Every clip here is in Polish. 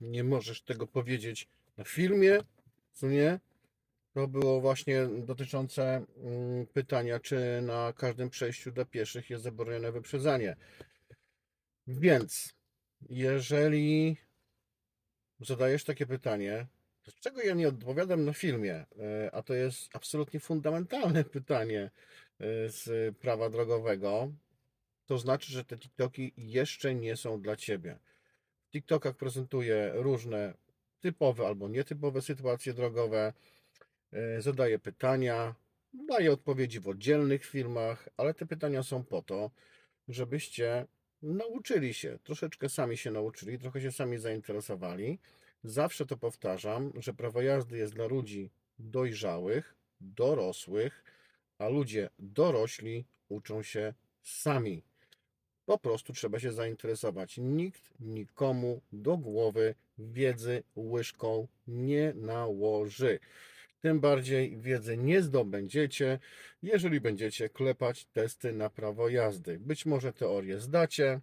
nie możesz tego powiedzieć na filmie, co nie? To było właśnie dotyczące mm, pytania, czy na każdym przejściu dla pieszych jest zabronione wyprzedzanie. Więc, jeżeli zadajesz takie pytanie, czego ja nie odpowiadam na filmie? E, A to jest absolutnie fundamentalne pytanie e, z prawa drogowego. To znaczy, że te TikToki jeszcze nie są dla ciebie. TikTokach prezentuję różne typowe albo nietypowe sytuacje drogowe, e, zadaję pytania, daję odpowiedzi w oddzielnych filmach, ale te pytania są po to, żebyście nauczyli się, troszeczkę sami się nauczyli, trochę się sami zainteresowali. Zawsze to powtarzam, że prawo jazdy jest dla ludzi dojrzałych, dorosłych, a ludzie dorośli uczą się sami. Po prostu trzeba się zainteresować. Nikt nikomu do głowy wiedzy łyżką nie nałoży. Tym bardziej wiedzy nie zdobędziecie, jeżeli będziecie klepać testy na prawo jazdy. Być może teorię zdacie,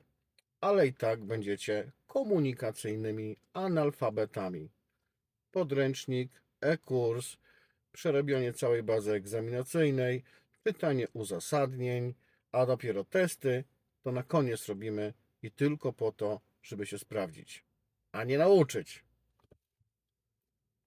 ale i tak będziecie komunikacyjnymi analfabetami. Podręcznik, e-kurs, przerobienie całej bazy egzaminacyjnej, pytanie uzasadnień, a dopiero testy to na koniec robimy i tylko po to, żeby się sprawdzić, a nie nauczyć.